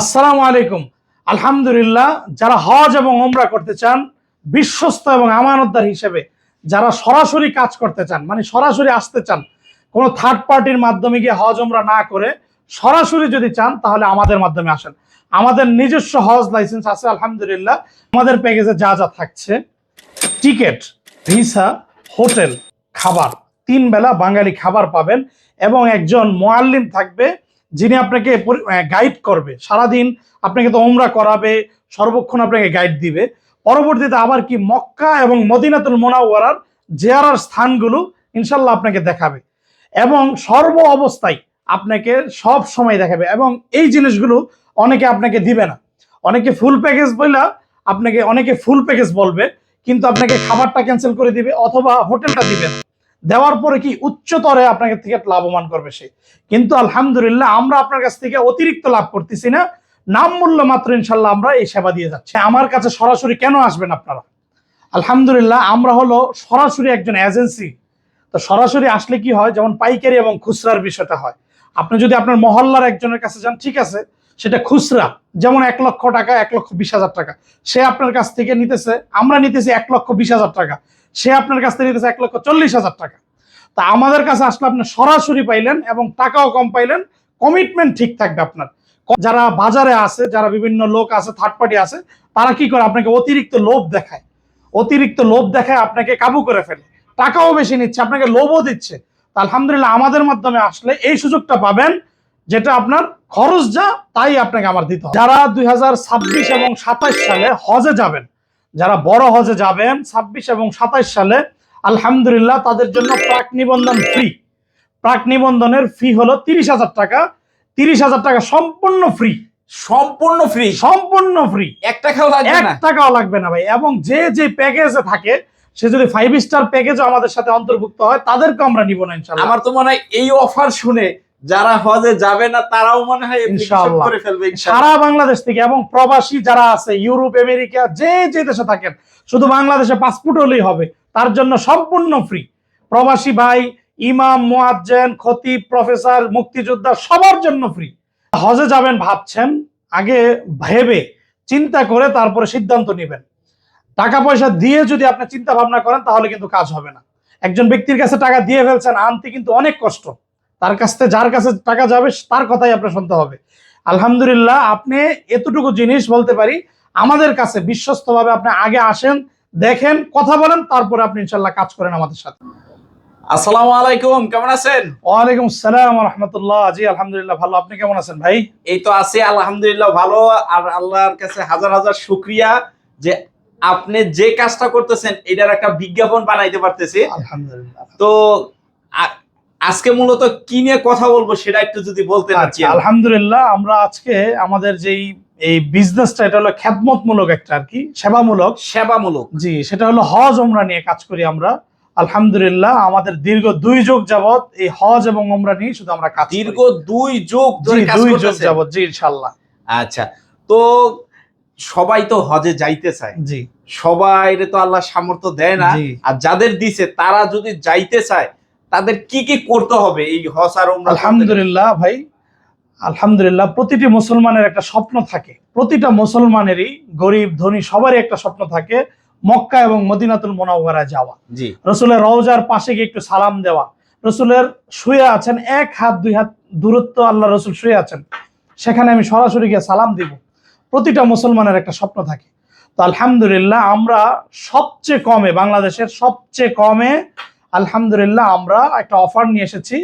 আসসালামু আলাইকুম। আলহামদুলিল্লাহ, যারা হজ এবং ওমরা করতে চান, বিশ্বস্ত এবং আমানতদার হিসেবে যারা সরাসরি কাজ করতে চান মানে সরাসরি আসতে চান, কোনো থার্ড পার্টির মাধ্যমে গিয়ে হজ ওমরা না করে সরাসরি যদি চান, তাহলে আমাদের মাধ্যমে আসেন। আমাদের নিজস্ব হজ লাইসেন্স আছে, আলহামদুলিল্লাহ। আমাদের প্যাকেজে যা যা থাকছে টিকেট ভিসা হোটেল খাবার, তিন বেলা বাঙালি খাবার পাবেন এবং একজন মোয়াল্লিম থাকবে যিনি আপনাকে গাইড করবে। সারাদিন আপনাকে তো ওমরা করাবে, সর্বক্ষণ আপনাকে গাইড দিবে। পরবর্তীতে আবার কি মক্কা এবং মদিনাতুল মোনাওয়ারার জেয়ারার স্থানগুলো ইনশাল্লাহ আপনাকে দেখাবে। এবং সর্ব অবস্থায় আপনাকে সব সময় দেখাবে। এবং এই জিনিসগুলো অনেকে আপনাকে দিবে না। অনেকে ফুল প্যাকেজ বইলা আপনাকে, অনেকে ফুল প্যাকেজ বলবে, কিন্তু আপনাকে খাবারটা ক্যান্সেল করে দিবে অথবা হোটেলটা দিবে না। দেওয়ার পরে কি উচ্চতরে আপনাকে থেকে লাভবান করবে সে। কিন্তু আলহামদুলিল্লাহ আমরা আপনার কাছ থেকে অতিরিক্ত লাভ করতেছি না। নাম মূল্য মাত্র ইনশাল্লাহ আমরা এই সেবা দিয়ে যাচ্ছি। আমার কাছে সরাসরি কেন আসবেন আপনারা? আলহামদুলিল্লাহ আমরা হলো সরাসরি একজন এজেন্সি। তো সরাসরি আসলে কি হয়? যেমন পাইকারি এবং খুচরার বিষয়টা হয়। আপনি যদি আপনার মহল্লার একজনের কাছে যান, ঠিক আছে, সেটা খুচরা। যেমন এক লক্ষ টাকা, এক লক্ষ বিশ হাজার টাকা। সে আপনার কাছ থেকে নিতেছে, আমরা নিতেছি এক লক্ষ বিশ হাজার টাকা। সে আপনার কাছ থেকে নিতেছে এক লক্ষ চল্লিশ হাজার টাকা। তা আমাদের কাছে আসলে আপনি সরাসরি পাইলেন এবং টাকাও কম পাইলেন কমিটমেন্ট ঠিক থাকবে আপনার। যারা বাজারে আছে, যারা বিভিন্ন লোক আছে থার্ড পার্টি আছে, তারা কি করে আপনাকে অতিরিক্ত লোভ দেখায়? অতিরিক্ত লোভ দেখায় আপনাকে কাবু করে ফেলে। টাকাও বেশি নিচ্ছে, আপনাকে লোভও দিচ্ছে। তা আলহামদুলিল্লাহ আমাদের মাধ্যমে আসলে এই সুযোগটা পাবেন, যেটা আপনার খরচ যা, তাই আপনাকে আমার দিতে হবে। যারা দুই হাজার ছাব্বিশ এবং সাতাইশ সালে হজে যাবেন, যারা বড় হজে যাবেন, ছাব্বিশ এবং সাতাইশ সালে আলহামদুলিল্লাহ তাদের জন্য প্রাক নিবন্ধন ফ্রি প্রাক নিবন্ধনের ফি হলো তিরিশ হাজার টাকা। তিরিশ হাজার টাকা সম্পূর্ণ ফ্রি সম্পূর্ণ ফ্রি সম্পূর্ণ ফ্রি এক টাকাও লাগবে এক না? টাকাও লাগবে না ভাই। এবং যে যে প্যাকেজে থাকে সে যদি ফাইভ স্টার প্যাকেজও আমাদের সাথে অন্তর্ভুক্ত হয় তাদেরকে আমরা নিব না ইনশাল্লাহ আমার তো মনে হয় এই অফার শুনে যারা হজে যাবে না তারাও মনে হয় application ইনশাআল্লাহ। করে ফেলবে ইনশাআল্লাহ। সারা বাংলাদেশ থেকে এবং প্রবাসী যারা আছে ইউরোপ আমেরিকা যে যে দেশে থাকেন শুধু বাংলাদেশে পাসপোর্ট হলেই হবে। তার জন্য সম্পূর্ণ ফ্রি প্রবাসী ভাই, ইমাম, মুয়াজ্জেন, খতিব প্রফেসর মুক্তিযোদ্ধা সবার জন্য ফ্রি হজে যাবেন ভাবছেন, আগে ভেবে চিন্তা করে তারপরে সিদ্ধান্ত নেবেন। টাকা পয়সা দিয়ে যদি আপনি চিন্তা ভাবনা করেন, তাহলে কিন্তু কাজ হবে না। একজন ব্যক্তির কাছে টাকা দিয়ে ফেলছেন, আনতে কিন্তু অনেক কষ্ট। তার কাছ থেকে যার কাছে টাকা যাবে, তার কথাই আপনার শুনতে হবে। আলহামদুলিল্লাহ, আপনি এতটুকু জিনিস বলতে পারি, আমাদের কাছে বিশ্বস্তভাবে আপনি আগে আসেন দেখেন কথা বলেন তারপরে আপনি ইনশাল্লাহ কাজ করেন আমাদের সাথে। আসসালামু আলাইকুম কেমন আছেন? ওয়ালাইকুম সালাম রহমতুল্লাহ। জি আলহামদুলিল্লাহ ভালো। আপনি কেমন আছেন ভাই? এই তো আছি আলহামদুলিল্লাহ ভালো। আর আল্লাহর কাছে হাজার হাজার শুক্রিয়া যে আপনি যে কাজটা করতেছেন এটার একটা বিজ্ঞাপন বানাইতে পারতেছি। আলহামদুলিল্লাহ। তো আজকে মূলত কি নিয়ে কথা বলব সেটা একটু যদি বলতে পারছি আচ্ছা, আলহামদুলিল্লাহ আমরা আজকে আমাদের যেই এই বিজনেসটা এটা হলো খ্যাতমতমূলক একটা আর কি সেবামূলক। সেবামূলক। জি সেটা হলো হজ ওমরা নিয়ে কাজ করি আমরা। আলহামদুলিল্লাহ আমাদের দীর্ঘ দুই যুগ যাবত এই হজ এবং ওমরা নিয়ে শুধু আমরা কাজ দীর্ঘ দুই যুগ দুই যুগ যাবত জি ইনশাল্লাহ আচ্ছা তো সবাই তো হজে যাইতে চায়। জি। সবাই তো আল্লাহ সামর্থ্য দেয় না। আর যাদের দিছে তারা যদি যাইতে চায় তাদের কি কি করতে হবে এই হজ আর করতে? আলহামদুলিল্লাহ ভাই আলহামদুলিল্লাহ প্রতিটি মুসলমানের একটা স্বপ্ন থাকে। প্রতিটা মুসলমানেরই গরিব ধনী সবারই একটা স্বপ্ন থাকে মক্কা এবং মদিনাতুল মোনাওয়ারা যাওয়া। জি। রসুলের রওজার পাশে গিয়ে একটু সালাম দেওয়া। রসুলের শুয়ে আছেন এক হাত দুই হাত দূরত্ব আল্লাহ রসুল শুয়ে আছেন। সেখানে আমি সরাসরি গিয়ে সালাম দিব। প্রতিটা মুসলমানের একটা স্বপ্ন থাকে। তো আলহামদুলিল্লাহ আমরা সবচেয়ে কমে বাংলাদেশের সবচেয়ে কমে আলহামদুলিল্লাহ আমরা একটা অফার নিয়ে এসেছি।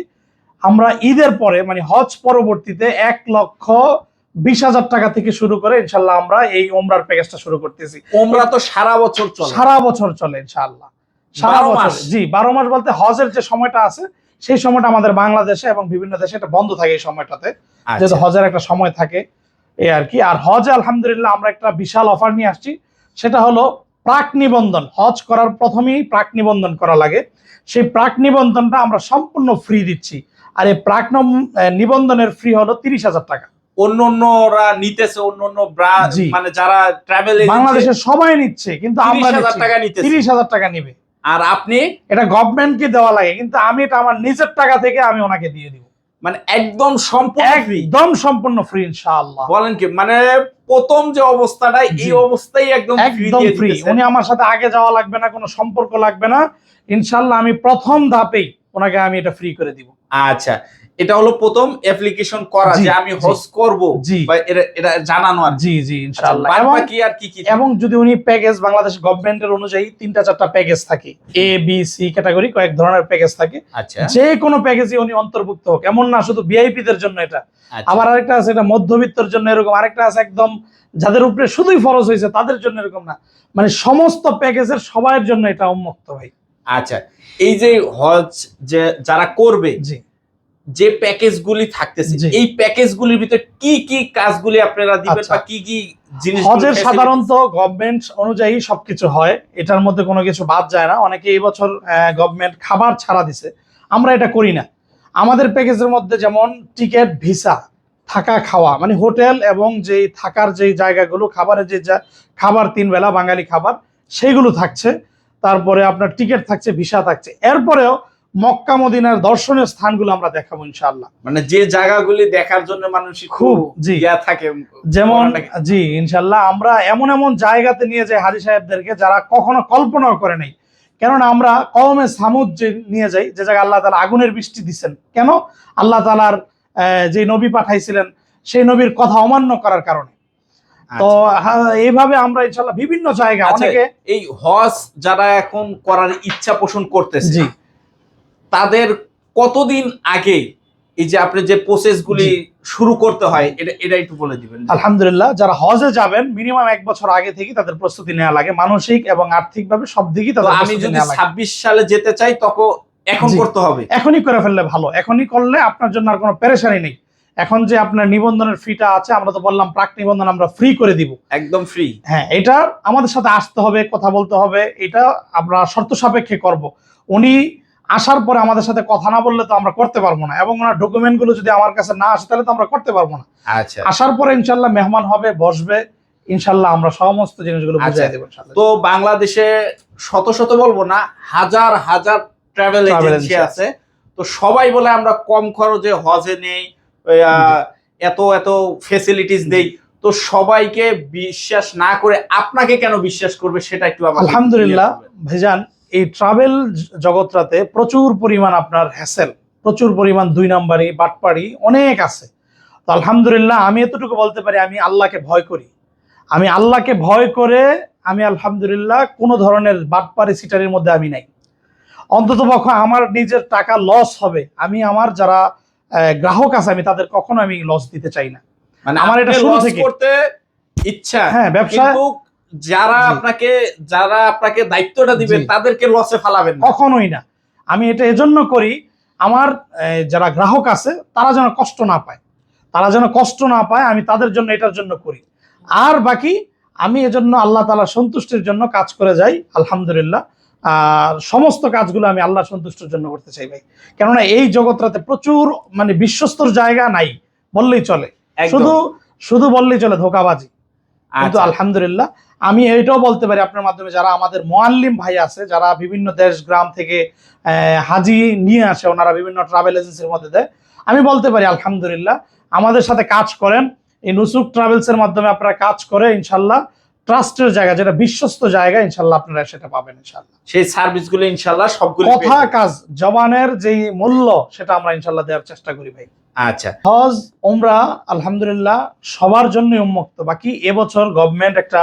আমরা ঈদের পরে মানে হজ পরবর্তীতে এক লক্ষ বিশ হাজার টাকা থেকে শুরু করে ইনশাল্লাহ আমরা এই ওমরার প্যাকেজটা শুরু করতেছি। ওমরা তো সারা বছর চলে। সারা বছর চলে ইনশাআল্লাহ। সারা বছর জি বারো মাস বলতে হজের যে সময়টা আছে সেই সময়টা আমাদের বাংলাদেশে এবং বিভিন্ন দেশে এটা বন্ধ থাকে এই সময়টাতে। আচ্ছা। যেহেতু হজের একটা সময় থাকে এই আর কি। আর হজে আলহামদুলিল্লাহ আমরা একটা বিশাল অফার নিয়ে আসছি সেটা হলো প্রাক নিবন্ধন। হজ করার প্রথমেই প্রাক নিবন্ধন করা লাগে। সেই প্রাক নিবন্ধনটা আমরা সম্পূর্ণ ফ্রি দিচ্ছি। আর এই প্রাক নিবন্ধনের ফ্রি হলো তিরিশ হাজার টাকা। অন্য অন্যরা নিতেছে অন্য অন্য মানে যারা ট্রাভেল বাংলাদেশের সবাই নিচ্ছে কিন্তু আমরা টাকা নিতেছি। তিরিশ হাজার টাকা নিবে। আর আপনি? এটা গভর্নমেন্টকে দেওয়া লাগে কিন্তু আমি এটা আমার নিজের টাকা থেকে আমি ওনাকে দিয়ে দিব। মানে একদম সম্পূর্ণ একদম সম্পূর্ণ ফ্রি ইনশাআল্লাহ। বলেন কি মানে প্রথম যে অবস্থাটা এই। অবস্থায় একদম একদম ফ্রি উনি আমার সাথে আগে যাওয়া লাগবে না কোনো সম্পর্ক লাগবে না। ইনশাআল্লাহ আমি প্রথম ধাপেই ওনাকে আমি এটা ফ্রি করে দিব। আচ্ছা এটা হলো প্রথম অ্যাপ্লিকেশন করা যে আমি। হজ করব। বা এটা এটা জানানো আর জি জি ইনশাআল্লাহ। বাদ এবং বাকি আর কি কি এবং যদি উনি প্যাকেজ বাংলাদেশ গভর্নমেন্টের অনুযায়ী তিনটা চারটা প্যাকেজ থাকে। এ বি সি ক্যাটাগরি কয়েক ধরনের প্যাকেজ থাকে। আচ্ছা। যে কোনো প্যাকেজে উনি অন্তর্ভুক্ত হোক। এমন না শুধু ভিআইপি দের জন্য এটা। আচ্ছা। আবার আরেকটা আছে এটা মধ্যবিত্তর জন্য এরকম। আরেকটা আছে একদম যাদের উপরে শুধুই ফরজ হয়েছে তাদের জন্য এরকম না। মানে সমস্ত প্যাকেজের সবার জন্য এটা উন্মুক্ত ভাই। আচ্ছা এই যে হজ যে যারা করবে যে প্যাকেজ গুলি থাকতেছে। এই প্যাকেজ গুলির ভিতরে কি কি কাজগুলি আপনারা দিবেন আচ্ছা। বা কি কি জিনিস হজের সাধারণত গভর্নমেন্ট অনুযায়ী সবকিছু হয় এটার মধ্যে কোনো কিছু বাদ যায় না। অনেকে এই বছর গভর্নমেন্ট খাবার ছাড়া দিছে। আমরা এটা করি না। আমাদের প্যাকেজের মধ্যে যেমন টিকিট ভিসা থাকা খাওয়া মানে হোটেল এবং যেই থাকার যেই জায়গাগুলো খাবারের যে খাবার তিন বেলা বাঙালি খাবার সেইগুলো থাকছে। তারপরে আপনার টিকিট থাকছে ভিসা থাকছে। এরপরেও মক্কা মদিনার দর্শনীয় স্থানগুলো আমরা দেখাবো ইনশাআল্লাহ। মানে যে জায়গাগুলি দেখার জন্য মানুষ খুব জি। থাকে যেমন জি ইনশাল্লাহ আমরা এমন এমন জায়গাতে নিয়ে যাই হাজি সাহেবদেরকে যারা কখনো কল্পনাও করে নাই। কেননা আমরা কওমে সামুদ যে নিয়ে যাই যে জায়গায় আল্লাহ তালা আগুনের বৃষ্টি দিচ্ছেন কেন? আল্লাহ তালার আহ, যে নবী পাঠাইছিলেন সেই নবীর কথা অমান্য করার কারণে। তো হ্যাঁ, এইভাবে আমরা ইনশাল্লাহ বিভিন্ন জায়গা আচ্ছা, অনেকে এই হজ যারা এখন করার ইচ্ছা পোষণ করতেছে জি। তাদের কতদিন আগে এই যে আপনি যে শুরু করতে হয় এটা এটা একটু বলে দিবেন। আলহামদুলিল্লাহ যারা হজে যাবেন মিনিমাম এক বছর আগে থেকে তাদের প্রস্তুতি নেওয়া লাগে মানসিক এবং আর্থিকভাবে সব দিকেই তাদের আমি যদি ছাব্বিশ সালে যেতে চাই তখন এখন করতে হবে? এখনই করে ফেললে ভালো এখনই করলে আপনার জন্য আর কোনো পেরেশানি নেই। এখন যে আপনার নিবন্ধনের ফিটা আছে আমরা তো বললাম প্রাক নিবন্ধন আমরা ফ্রি করে দিব। একদম ফ্রি হ্যাঁ এটা আমাদের সাথে আসতে হবে কথা বলতে হবে এটা আমরা শর্ত সাপেক্ষে করব। উনি আসার পরে আমাদের সাথে কথা না বললে তো আমরা করতে পারব না এবং ওনার ডকুমেন্টগুলো যদি আমার কাছে না আসে তাহলে তো আমরা করতে পারব না। আচ্ছা। আসার পরে ইনশাল্লাহ মেহমান হবে বসবে ইনশাল্লাহ আমরা সমস্ত জিনিসগুলো বুঝিয়ে আচ্ছা, দেবো তো বাংলাদেশে শত শত বলব না হাজার হাজার ট্রাভেল এজেন্সি আছে। তো সবাই বলে আমরা কম খরচে হজে নেই এত এত ফেসিলিটিস দেই। তো সবাইকে বিশ্বাস না করে আপনাকে কেন বিশ্বাস করবে সেটা একটু আলহামদুলিল্লাহ ভেজান এই ট্রাভেল জগৎটাতে প্রচুর পরিমাণ আপনার হ্যাসেল প্রচুর পরিমাণ দুই নাম্বারি বাটপাড়ি অনেক আছে। তো আলহামদুলিল্লাহ আমি এতটুকু বলতে পারি আমি আল্লাহকে ভয় করি। আমি আল্লাহকে ভয় করে আমি আলহামদুলিল্লাহ কোনো ধরনের বাটপাড়ি সিটারির মধ্যে আমি নাই। অন্তত পক্ষে আমার নিজের টাকা লস হবে। আমি আমার যারা গ্রাহক আছে আমি তাদের কখনো আমি লস দিতে চাই না। মানে আমার এটা শুরু থেকে। করতে ইচ্ছা হ্যাঁ ব্যবসা যারা আপনাকে যারা আপনাকে দায়িত্বটা দিবেন তাদেরকে লসে ফালাবেন না। কখনোই না। আমি এটা এজন্য করি আমার যারা গ্রাহক আছে তারা যেন কষ্ট না পায়। তারা যেন কষ্ট না পায় আমি তাদের জন্য এটার জন্য করি। আর বাকি আমি এজন্য আল্লাহ তালা সন্তুষ্টির জন্য কাজ করে যাই আলহামদুলিল্লাহ। আর সমস্ত কাজগুলো আমি আল্লাহ সন্তুষ্টের জন্য করতে চাই ভাই। কেননা এই জগৎটাতে প্রচুর মানে বিশ্বস্তর জায়গা নাই বললেই চলে। শুধু শুধু বললেই চলে ধোকাবাজি। কিন্তু আচ্ছা। আলহামদুলিল্লাহ আমি এটাও বলতে পারি আপনার মাধ্যমে যারা আমাদের মোয়াল্লিম ভাই আছে যারা বিভিন্ন দেশ গ্রাম থেকে আহ, হাজি নিয়ে আসে ওনারা বিভিন্ন ট্রাভেল এজেন্সির মধ্যে দেয় আমি বলতে পারি আলহামদুলিল্লাহ আমাদের সাথে কাজ করেন। এই নুসুক ট্রাভেলসের মাধ্যমে আপনারা কাজ করে ইনশাল্লাহ ট্রাস্টের জায়গা যেটা বিশ্বস্ত জায়গা ইনশাল্লাহ আপনারা সেটা পাবেন ইনশাল্লাহ। সেই সার্ভিসগুলো ইনশাল্লাহ সবগুলো কথা কাজ জবানের যেই মূল্য সেটা আমরা ইনশাল্লাহ দেওয়ার চেষ্টা করি ভাই। আচ্ছা। হজ ওমরা আলহামদুলিল্লাহ সবার জন্য উন্মুক্ত। বাকি এবছর গভর্নমেন্ট একটা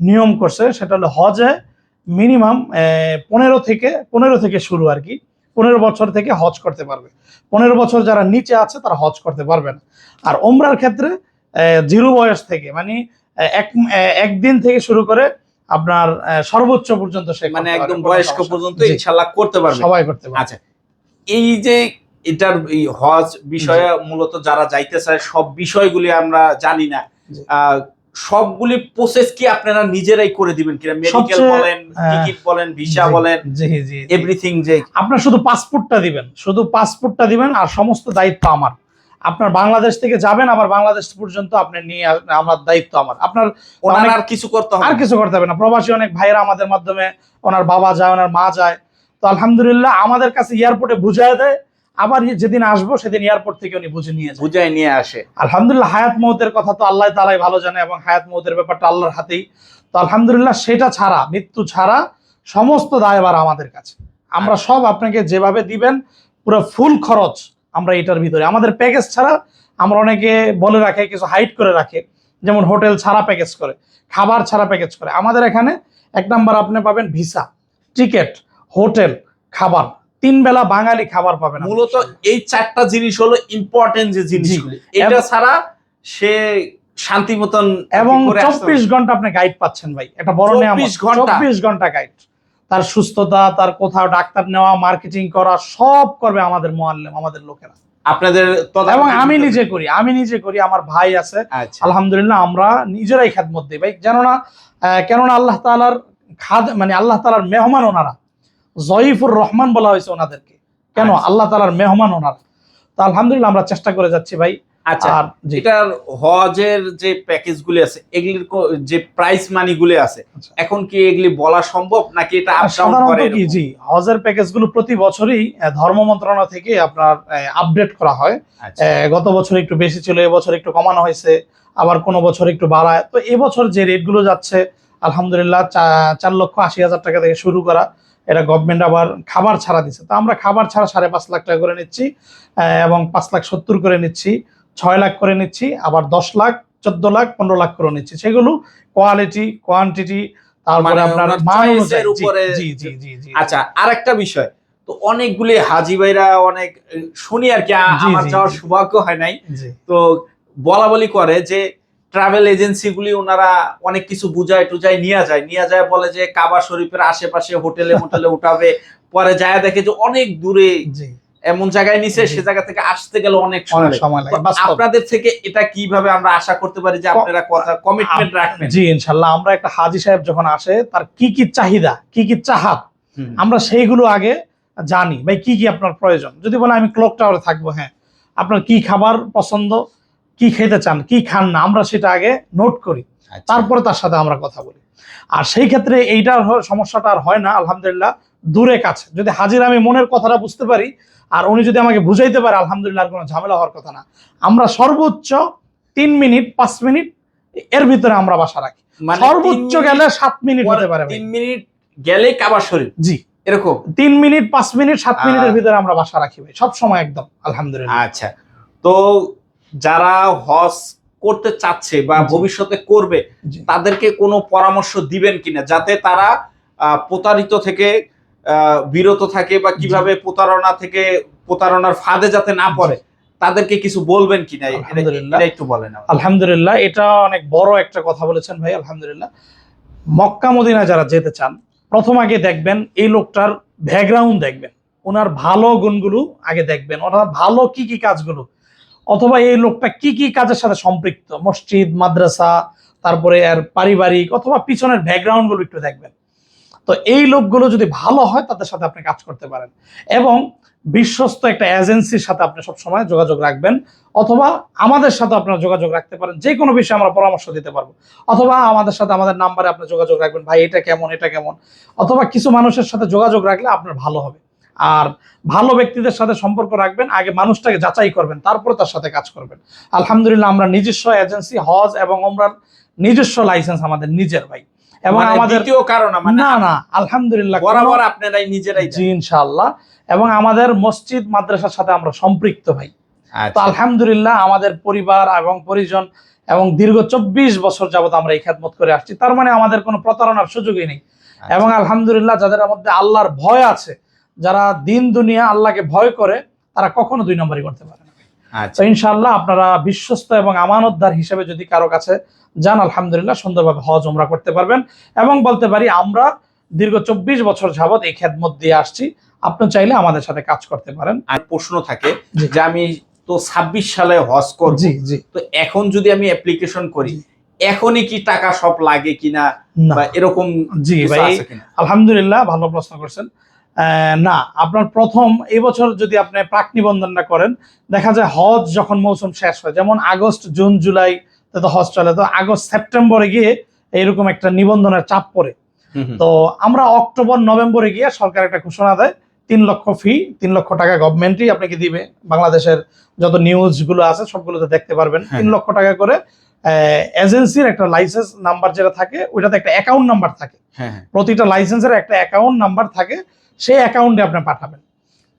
নিয়ম করছে সেটা হলো হজে মিনিমাম পনেরো থেকে পনেরো থেকে শুরু আর কি। পনেরো বছর থেকে হজ করতে পারবে। পনেরো বছর যারা নিচে আছে তারা হজ করতে পারবে না। আর ওমরার ক্ষেত্রে জিরো বয়স থেকে মানে এক একদিন থেকে শুরু করে আপনার সর্বোচ্চ পর্যন্ত সে মানে একদম বয়স্ক পর্যন্ত ইনশাল্লাহ করতে পারবে। সবাই করতে পারবে। আচ্ছা এই যে এটার এই হজ বিষয়ে মূলত যারা যাইতে চায় সব বিষয়গুলি আমরা জানি না। সবগুলি প্রসেস কি আপনারা নিজেরাই করে দিবেন কিনা? মেডিকেল বলেন টিকিট বলেন ভিসা বলেন জি জি। এভরিথিং যে আপনার শুধু পাসপোর্টটা দিবেন শুধু পাসপোর্টটা দিবেন আর সমস্ত দায়িত্ব আমার। আপনার বাংলাদেশ থেকে যাবেন আবার বাংলাদেশ পর্যন্ত আপনি নিয়ে আমার দায়িত্ব আমার। আপনার ওনার আর কিছু করতে হবে আর কিছু করতে হবে না। প্রবাসী অনেক ভাইয়েরা আমাদের মাধ্যমে ওনার বাবা যায় ওনার মা যায়। তো আলহামদুলিল্লাহ আমাদের কাছে এয়ারপোর্টে বুঝায় দেয়। আবার যেদিন আসব সেদিন এয়ারপোর্ট থেকে উনি বুঝে নিয়ে বুঝাই নিয়ে আসে। আলহামদুলিল্লাহ হায়াত মৌতের কথা তো আল্লাহ তালাই ভালো জানে এবং হায়াত মৌতের ব্যাপারটা আল্লাহর হাতেই। তো আলহামদুলিল্লাহ সেটা ছাড়া মৃত্যু ছাড়া সমস্ত দায়ভার আমাদের কাছে। আমরা সব আপনাকে যেভাবে দিবেন পুরো ফুল খরচ আমরা এটার ভিতরে। আমাদের প্যাকেজ ছাড়া আমরা অনেকে বলে রাখে কিছু হাইট করে রাখে যেমন হোটেল ছাড়া প্যাকেজ করে খাবার ছাড়া প্যাকেজ করে। আমাদের এখানে এক নাম্বার আপনি পাবেন ভিসা টিকিট হোটেল খাবার। তিন বেলা বাঙালি খাবার পাবেন মূলত এই চারটা জিনিস হলো ইম্পর্টেন্ট যে জিনিসগুলি। এটা ছাড়া সে শান্তি মতন এবং চব্বিশ ঘণ্টা আপনি গাইড পাচ্ছেন ভাই। এটা বড় 24 ঘণ্টা? চব্বিশ ঘণ্টা গাইড তার সুস্থতা তার কোথাও ডাক্তার নেওয়া মার্কেটিং করা সব করবে আমাদের মোয়াল্লেম আমাদের লোকেরা। আপনাদের এবং আমি নিজে করি আমি নিজে করি আমার ভাই আছে। আচ্ছা। আলহামদুলিল্লাহ আমরা নিজেরাই খেদমত দিই। ভাই কেননা কেননা আল্লাহ তালার খাদ মানে আল্লাহ তালার মেহমান ওনারা। জয়ীফুর রহমান বলা হয়েছে ওনাদেরকে। কেন? আচ্ছা। আল্লাহ তালার মেহমান ওনারা। তো আলহামদুলিল্লাহ আমরা চেষ্টা করে যাচ্ছি ভাই। আচ্ছা এটার হজের যে প্যাকেজ গুলি আছে এগুলির যে প্রাইস মানি গুলি আছে আচ্ছা। এখন কি এগুলি বলা সম্ভব নাকি এটা সাধারণত কি? জি হজের প্যাকেজগুলো প্রতি বছরই ধর্ম মন্ত্রণালয় থেকে আপনার আপডেট করা হয়। আচ্ছা, গত বছর একটু বেশি ছিল এবছর একটু কমানো হয়েছে আবার কোনো বছর একটু বাড়ায়। তো এবছর যে রেটগুলো যাচ্ছে আলহামদুলিল্লাহ চার লক্ষ আশি হাজার টাকা থেকে শুরু করা এটা গভর্নমেন্ট আবার খাবার ছাড়া দিচ্ছে তো আমরা খাবার ছাড়া সাড়ে পাঁচ লাখ টাকা করে নিচ্ছি এবং পাঁচ লাখ সত্তর করে নিচ্ছি। ছয় লাখ করে নিচ্ছি আবার দশ লাখ চোদ্দ লাখ পনেরো লাখ করে নিচ্ছি। সেগুলো কোয়ালিটি কোয়ান্টিটি তারপরে মানে আপনার মান উপরে- জি জি জি জি আচ্ছা আরেকটা বিষয়। তো অনেকগুলি হাজি ভাইরা অনেক শুনি আর কি আমার যাওয়ার সৌভাগ্য হয় নাই। তো বলা বলি করে যে ট্রাভেল এজেন্সি গুলি ওনারা অনেক কিছু বুঝায় টুজায় নিয়ে যায়। নিয়ে যায় বলে যে কাবা শরীফের আশেপাশে হোটেলে হোটেলে উঠাবে পরে যায় দেখে যে অনেক দূরে এমন জায়গায় নিছে সে জায়গা থেকে আসতে গেলে অনেক সময় লাগে। সময় লাগে আপনাদের থেকে এটা কীভাবে আমরা আশা করতে পারি যে আপনারা কথা কমিটমেন্ট রাখবেন? জি ইনশাল্লাহ। আমরা একটা হাজি সাহেব যখন আসে তার কি কি চাহিদা কি কি চাহাত আমরা সেইগুলো আগে জানি। ভাই কি কি আপনার প্রয়োজন? যদি বলে আমি ক্লক টাওয়ারে থাকব হ্যাঁ। আপনার কি খাবার পছন্দ কি খেতে চান কি খান না আমরা সেটা আগে নোট করি। আচ্ছা। তারপরে তার সাথে আমরা কথা বলি। আর সেই ক্ষেত্রে এইটার সমস্যাটা আর হয় না আলহামদুলিল্লাহ দূরে কাছে। যদি হাজির আমি মনের কথাটা বুঝতে পারি আর উনি যদি আমাকে বুঝাইতে পারে আলহামদুলিল্লাহ আর কোনো ঝামেলা হওয়ার কথা না আমরা সর্বোচ্চ তিন মিনিট পাঁচ মিনিট এর ভিতরে আমরা বাসা রাখি। মানে সর্বোচ্চ গেলে সাত মিনিট হতে পারে তিন মিনিট গেলে কাবা শরীর। জি। এরকম? তিন মিনিট পাঁচ মিনিট সাত মিনিটের ভিতরে আমরা বাসা রাখি ভাই সব সময় একদম আলহামদুলিল্লাহ। আচ্ছা। তো যারা হজ করতে চাচ্ছে বা ভবিষ্যতে করবে তাদেরকে কোনো পরামর্শ দিবেন কিনা? যাতে তারা আহ, প্রতারিত থেকে বিরত থাকে বা কীভাবে প্রতারণা থেকে প্রতারণার ফাঁদে যাতে না পড়ে তাদেরকে কিছু বলবেন কিনা? আলহামদুলিল্লাহ। একটু বলেন আলহামদুলিল্লাহ এটা অনেক বড় একটা কথা বলেছেন ভাই আলহামদুলিল্লাহ। মক্কা মদিনা যারা যেতে চান প্রথম আগে দেখবেন এই লোকটার ব্যাকগ্রাউন্ড দেখবেন। ওনার ভালো গুণগুলো আগে দেখবেন। ওনার ভালো কি কি কাজগুলো? অথবা এই লোকটা কি কি কাজের সাথে সম্পৃক্ত? মসজিদ মাদ্রাসা তারপরে আর পারিবারিক অথবা পিছনের ব্যাকগ্রাউন্ডগুলো একটু দেখবেন। তো এই লোকগুলো যদি ভালো হয়, তাদের সাথে আপনি কাজ করতে পারেন। এবং বিশ্বস্ত একটা এজেন্সির সাথে আপনি সবসময় যোগাযোগ রাখবেন, অথবা আমাদের সাথে আপনারা যোগাযোগ রাখতে পারেন, যে কোনো বিষয়ে আমরা পরামর্শ দিতে পারব। অথবা আমাদের সাথে, আমাদের নাম্বারে আপনি যোগাযোগ রাখবেন, ভাই, এটা কেমন এটা কেমন? অথবা কিছু মানুষের সাথে যোগাযোগ রাখলে আপনার ভালো হবে। আর ভালো ব্যক্তিদের সাথে সম্পর্ক রাখবেন, আগে মানুষটাকে যাচাই করবেন, তারপরে তার সাথে কাজ করবেন। আলহামদুলিল্লাহ, আমরা নিজস্ব এজেন্সি, হজ এবং ওমরার নিজস্ব লাইসেন্স আমাদের নিজের, ভাই। এবং মানে আমাদের দ্বিতীয় কারণ না না। আলহামদুলিল্লাহ বরাবর আপনারাই নিজেরাই জি ইনশাআল্লাহ। এবং আমাদের মসজিদ মাদ্রাসার সাথে আমরা সম্পৃক্ত ভাই। তো আচ্ছা আলহামদুলিল্লাহ আমাদের পরিবার এবং পরিজন এবং দীর্ঘ চব্বিশ বছর যাবত আমরা এই খেদমত করে আসছি। তার মানে আমাদের কোনো প্রতারণার সুযোগই নেই। আচ্ছা। এবং আলহামদুলিল্লাহ যাদের মধ্যে আল্লাহর ভয় আছে যারা দিন দুনিয়া আল্লাহকে ভয় করে তারা কখনো দুই নম্বরই করতে পারে না। তো ইনশাআল্লাহ আপনারা বিশ্বস্ত এবং আমানতদার হিসেবে যদি কারও কাছে যান আলহামদুলিল্লাহ সুন্দরভাবে হজ উমরা করতে পারবেন। এবং বলতে পারি আমরা দীর্ঘ চব্বিশ বছর যাবত এই খেদমত দিয়ে আসছি। আপনি চাইলে আমাদের সাথে কাজ করতে পারেন। আর প্রশ্ন থাকে যে আমি তো ছাব্বিশ সালে হজ করব। জি জি। তো এখন যদি আমি অ্যাপ্লিকেশন করি এখনই কি টাকা সব লাগে কিনা বা এরকম জি ভাই আলহামদুলিল্লাহ ভালো প্রশ্ন করছেন। না আপনার প্রথম এবছর যদি আপনি প্রাক নিবন্ধনটা করেন দেখা যায় হজ যখন মৌসুম শেষ হয় যেমন আগস্ট জুন জুলাই তো হজ চলে তো আগস্ট সেপ্টেম্বরে গিয়ে এইরকম একটা নিবন্ধনের চাপ পড়ে। তো আমরা অক্টোবর নভেম্বরে গিয়ে সরকার একটা ঘোষণা দেয় তিন লক্ষ ফি তিন লক্ষ টাকা গভর্নমেন্টই আপনাকে দিবে। বাংলাদেশের যত নিউজগুলো আছে সবগুলোতে দেখতে পারবেন। হ্যাঁ। তিন লক্ষ টাকা করে এজেন্সির একটা লাইসেন্স নাম্বার যেটা থাকে ওইটাতে একটা অ্যাকাউন্ট নাম্বার থাকে। হ্যাঁ হ্যাঁ। প্রতিটা লাইসেন্সের একটা অ্যাকাউন্ট নাম্বার থাকে। সেই অ্যাকাউন্টে আপনি পাঠাবেন।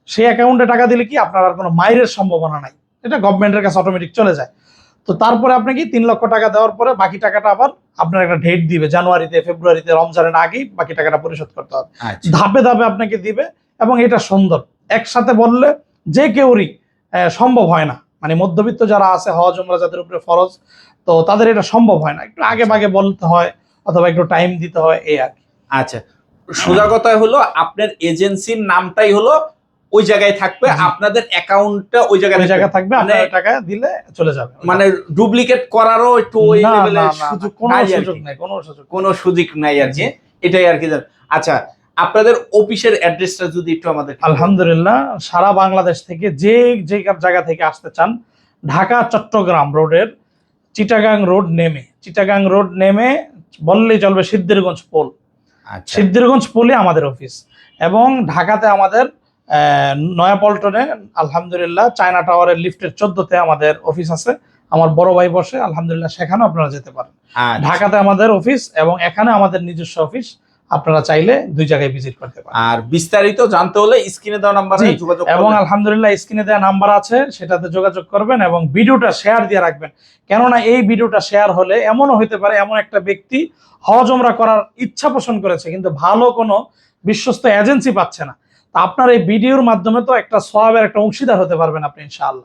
সেই অ্যাকাউন্টে টাকা দিলে কি আপনার আর কোনো মাইরের সম্ভাবনা নাই। এটা গভর্নমেন্টের কাছে অটোমেটিক চলে যায়। তো তারপরে আপনি কি তিন লক্ষ টাকা দেওয়ার পরে বাকি টাকাটা আবার আপনার একটা ডেট দিবে জানুয়ারিতে ফেব্রুয়ারিতে রমজানের আগেই বাকি টাকাটা পরিশোধ করতে হবে। আচ্ছা। ধাপে ধাপে আপনাকে দিবে এবং এটা সুন্দর। একসাথে বললে যে কেউরই সম্ভব হয় না। মানে মধ্যবিত্ত যারা আছে হজ উমরা যাদের উপরে ফরজ তো তাদের এটা সম্ভব হয় না। একটু আগে ভাগে বলতে হয় অথবা একটু টাইম দিতে হয় এই আর কি। আচ্ছা। সোজা হলো আপনার এজেন্সির নামটাই হলো ওই জায়গায় থাকবে আপনাদের অ্যাকাউন্টটা ওই জায়গায়। জায়গা থাকবে। মানে- আপনার টাকা দিলে চলে যাবে। মানে ডুপ্লিকেট করারও একটু ওই না, সুযোগ কোনো সুযোগ। নেই কোনো সুযোগ কোনো সুযোগ নাই আর কি। এটাই আর কি আচ্ছা আপনাদের অফিসের অ্যাড্রেসটা যদি একটু আমাদের আলহামদুলিল্লাহ সারা বাংলাদেশ থেকে যে যে জায়গা থেকে আসতে চান ঢাকা চট্টগ্রাম রোডের চিটাগাং রোড নেমে চিটাগাং রোড নেমে বললেই চলবে সিদ্ধিরগঞ্জ পোল। সিদ্ধিরগঞ্জ পুলি আমাদের অফিস এবং ঢাকাতে আমাদের আহ, নয়াপল্টনে আলহামদুলিল্লাহ চায়না টাওয়ারের লিফটের চোদ্দতে আমাদের অফিস আছে। আমার বড় ভাই বসে আলহামদুলিল্লাহ সেখানেও আপনারা যেতে পারেন। আচ্ছা। ঢাকাতে আমাদের অফিস এবং এখানে আমাদের নিজস্ব অফিস আপনারা চাইলে দুই জায়গায় ভিজিট করতে পারেন। আর বিস্তারিত জানতে হলে স্ক্রিনে দেওয়া নাম্বারে যোগাযোগ এবং আলহামদুলিল্লাহ স্ক্রিনে দেওয়া নাম্বার আছে সেটাতে যোগাযোগ করবেন এবং ভিডিওটা শেয়ার দিয়ে রাখবেন। কেননা এই ভিডিওটা শেয়ার হলে এমনও হতে পারে এমন একটা ব্যক্তি হজ ওমরা করার ইচ্ছা পোষণ করেছে কিন্তু ভালো কোনো বিশ্বস্ত এজেন্সি পাচ্ছে না। তা আপনার এই ভিডিওর মাধ্যমে তো একটা সওয়াবের একটা অংশীদার হতে পারবেন আপনি ইনশাআল্লাহ।